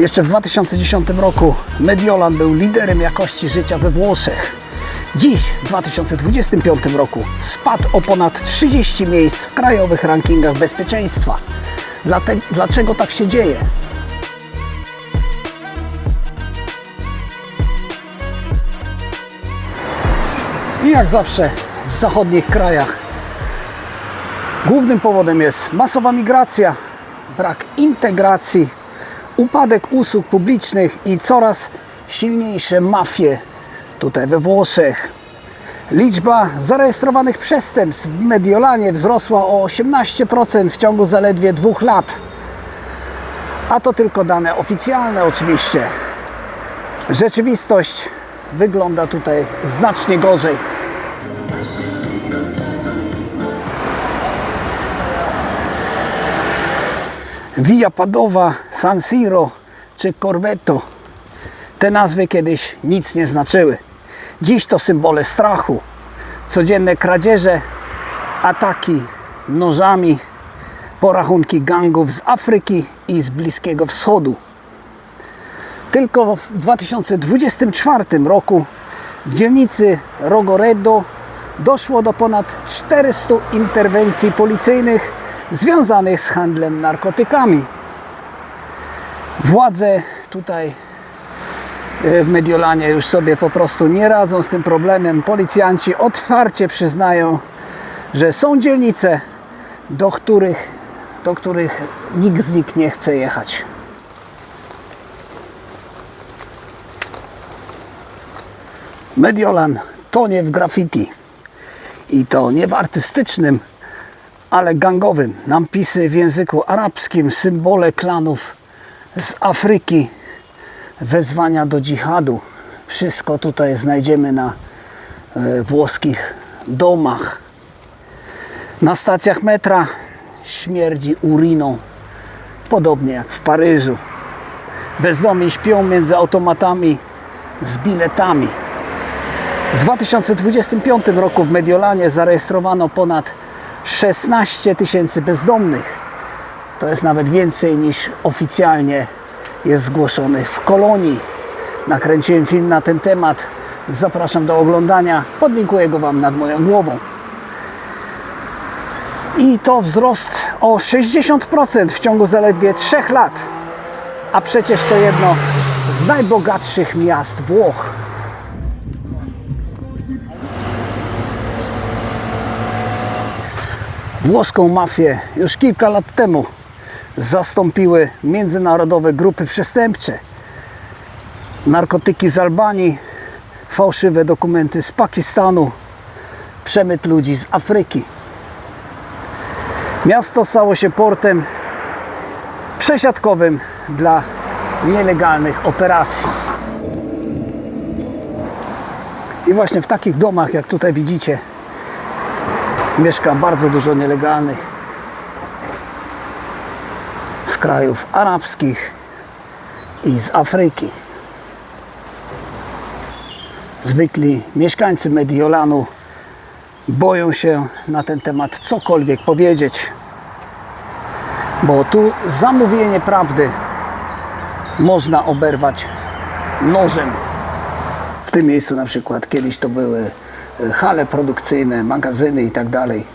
Jeszcze w 2010 roku Mediolan był liderem jakości życia we Włoszech. Dziś, w 2025 roku, spadł o ponad 30 miejsc w krajowych rankingach bezpieczeństwa. Dlate- Dlaczego tak się dzieje? I jak zawsze w zachodnich krajach głównym powodem jest masowa migracja, brak integracji, upadek usług publicznych i coraz silniejsze mafie tutaj we Włoszech. Liczba zarejestrowanych przestępstw w Mediolanie wzrosła o 18% w ciągu zaledwie dwóch lat. A to tylko dane oficjalne oczywiście. Rzeczywistość wygląda tutaj znacznie gorzej. Via Padova, San Siro czy Corvetto. Te nazwy kiedyś nic nie znaczyły. Dziś to symbole strachu. Codzienne kradzieże, ataki nożami, porachunki gangów z Afryki i z Bliskiego Wschodu. Tylko w 2024 roku w dzielnicy Rogoredo doszło do ponad 400 interwencji policyjnych związanych z handlem narkotykami. Władze tutaj e, w Mediolanie już sobie po prostu nie radzą z tym problemem. Policjanci otwarcie przyznają, że są dzielnice, do których, do których nikt z nich nie chce jechać. Mediolan tonie w graffiti. I to nie w artystycznym, ale gangowym. Nampisy w języku arabskim, symbole klanów z Afryki, wezwania do dżihadu. Wszystko tutaj znajdziemy na e, włoskich domach. Na stacjach metra śmierdzi uriną, podobnie jak w Paryżu. Bezdomni śpią między automatami z biletami. W 2025 roku w Mediolanie zarejestrowano ponad 16 tysięcy bezdomnych. To jest nawet więcej niż oficjalnie jest zgłoszonych w kolonii. Nakręciłem film na ten temat. Zapraszam do oglądania. Podlinkuję go Wam nad moją głową. I to wzrost o 60% w ciągu zaledwie 3 lat. A przecież to jedno z najbogatszych miast Włoch. Włoską mafię już kilka lat temu zastąpiły międzynarodowe grupy przestępcze. Narkotyki z Albanii, fałszywe dokumenty z Pakistanu, przemyt ludzi z Afryki. Miasto stało się portem przesiadkowym dla nielegalnych operacji. I właśnie w takich domach, jak tutaj widzicie, mieszka bardzo dużo nielegalnych z krajów arabskich i z Afryki. Zwykli mieszkańcy Mediolanu boją się na ten temat cokolwiek powiedzieć, bo tu zamówienie prawdy można oberwać nożem. W tym miejscu na przykład kiedyś to były hale produkcyjne, magazyny i tak dalej.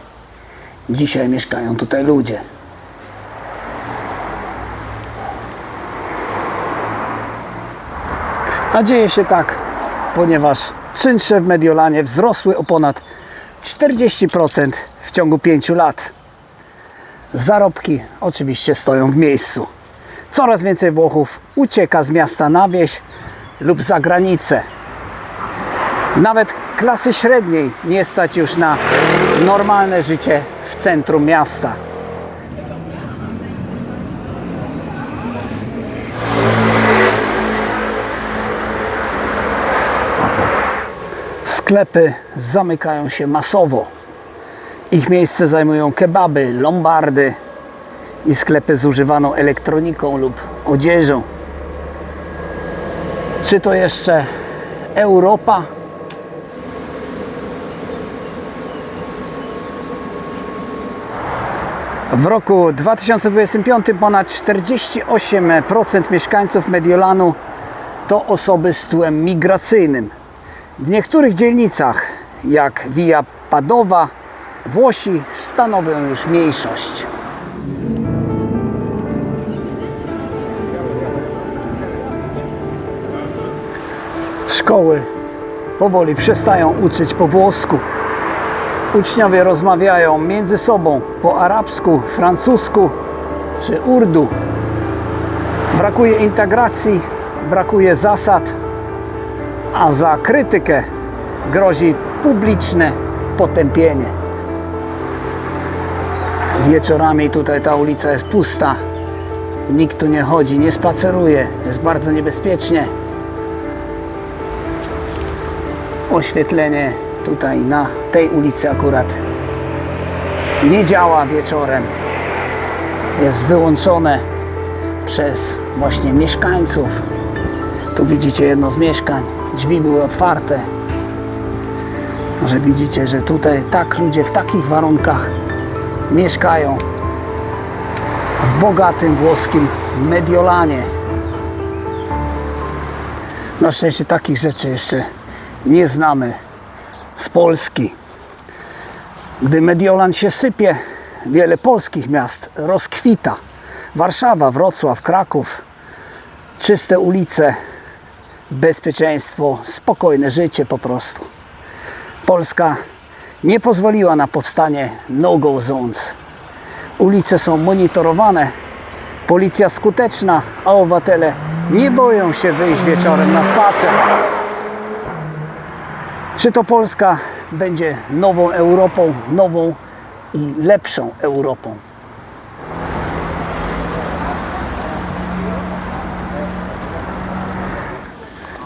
Dzisiaj mieszkają tutaj ludzie. A dzieje się tak, ponieważ czynsze w Mediolanie wzrosły o ponad 40% w ciągu 5 lat. Zarobki oczywiście stoją w miejscu. Coraz więcej Włochów ucieka z miasta na wieś lub za granicę. Nawet klasy średniej nie stać już na normalne życie w centrum miasta. Sklepy zamykają się masowo. Ich miejsce zajmują kebaby, lombardy i sklepy z używaną elektroniką lub odzieżą. Czy to jeszcze Europa? W roku 2025 ponad 48% mieszkańców Mediolanu to osoby z tłem migracyjnym. W niektórych dzielnicach, jak Via Padowa, Włosi stanowią już mniejszość. Szkoły powoli przestają uczyć po włosku. Uczniowie rozmawiają między sobą po arabsku, francusku czy urdu. Brakuje integracji, brakuje zasad, a za krytykę grozi publiczne potępienie. Wieczorami tutaj ta ulica jest pusta. Nikt tu nie chodzi, nie spaceruje. Jest bardzo niebezpiecznie. Oświetlenie tutaj na tej ulicy akurat nie działa wieczorem. Jest wyłączone przez właśnie mieszkańców. Tu widzicie jedno z mieszkań. Drzwi były otwarte. Może widzicie, że tutaj tak ludzie w takich warunkach mieszkają w bogatym włoskim Mediolanie. Na szczęście takich rzeczy jeszcze nie znamy z Polski. Gdy Mediolan się sypie, wiele polskich miast rozkwita. Warszawa, Wrocław, Kraków, czyste ulice, bezpieczeństwo, spokojne życie po prostu. Polska nie pozwoliła na powstanie no-go zones. Ulice są monitorowane, policja skuteczna, a obywatele nie boją się wyjść wieczorem na spacer. Czy to Polska będzie nową Europą, nową i lepszą Europą?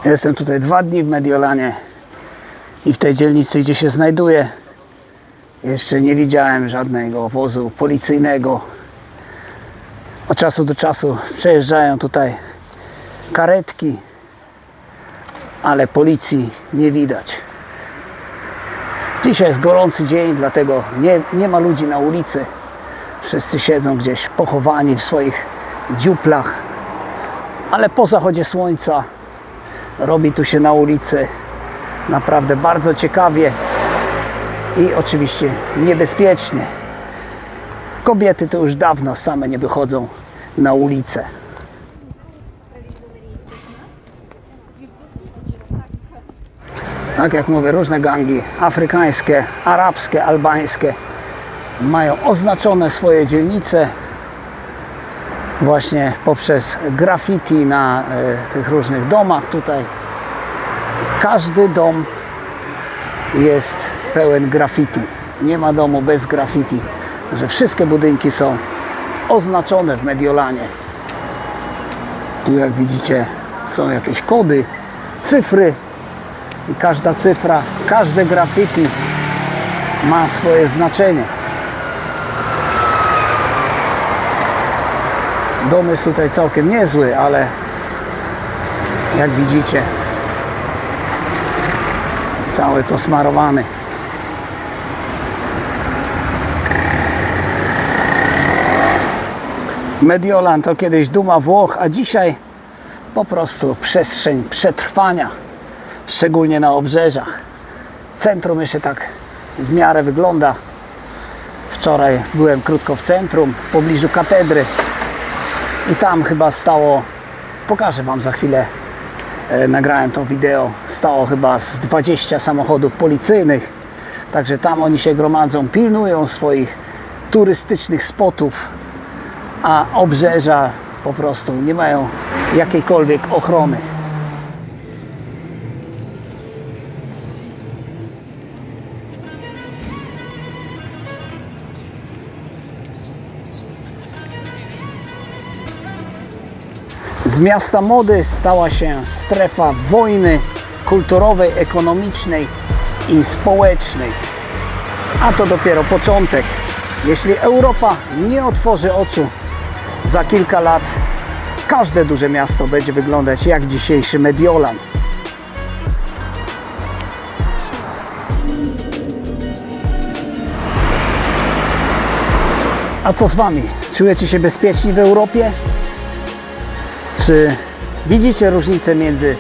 Jestem tutaj dwa dni w Mediolanie i w tej dzielnicy, gdzie się znajduję, jeszcze nie widziałem żadnego wozu policyjnego. Od czasu do czasu przejeżdżają tutaj karetki, ale policji nie widać. Dzisiaj jest gorący dzień, dlatego nie, nie ma ludzi na ulicy. Wszyscy siedzą gdzieś pochowani w swoich dziuplach, ale po zachodzie słońca robi tu się na ulicy naprawdę bardzo ciekawie i oczywiście niebezpiecznie. Kobiety to już dawno same nie wychodzą na ulicę. Tak jak mówię, różne gangi afrykańskie, arabskie, albańskie mają oznaczone swoje dzielnice właśnie poprzez graffiti na e, tych różnych domach tutaj. Każdy dom jest pełen graffiti. Nie ma domu bez graffiti. Że wszystkie budynki są oznaczone w Mediolanie. Tu jak widzicie są jakieś kody, cyfry i każda cyfra, każde graffiti ma swoje znaczenie. Dom jest tutaj całkiem niezły, ale jak widzicie cały posmarowany. Mediolan to kiedyś duma Włoch, a dzisiaj po prostu przestrzeń przetrwania, szczególnie na obrzeżach. Centrum jeszcze tak w miarę wygląda. Wczoraj byłem krótko w centrum, w pobliżu katedry i tam chyba stało, pokażę Wam za chwilę, e, nagrałem to wideo, stało chyba z 20 samochodów policyjnych, także tam oni się gromadzą, pilnują swoich turystycznych spotów, a obrzeża po prostu nie mają jakiejkolwiek ochrony. Z miasta mody stała się strefa wojny kulturowej, ekonomicznej i społecznej. A to dopiero początek. Jeśli Europa nie otworzy oczu, za kilka lat każde duże miasto będzie wyglądać jak dzisiejszy Mediolan. A co z Wami? Czujecie się bezpieczni w Europie? Czy widzicie różnicę między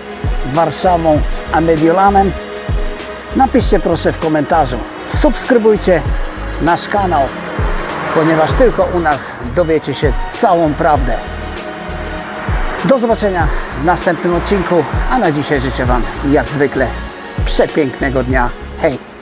Warszawą a Mediolanem? Napiszcie proszę w komentarzu. Subskrybujcie nasz kanał, ponieważ tylko u nas dowiecie się całą prawdę. Do zobaczenia w następnym odcinku, a na dzisiaj życzę Wam jak zwykle przepięknego dnia. Hej!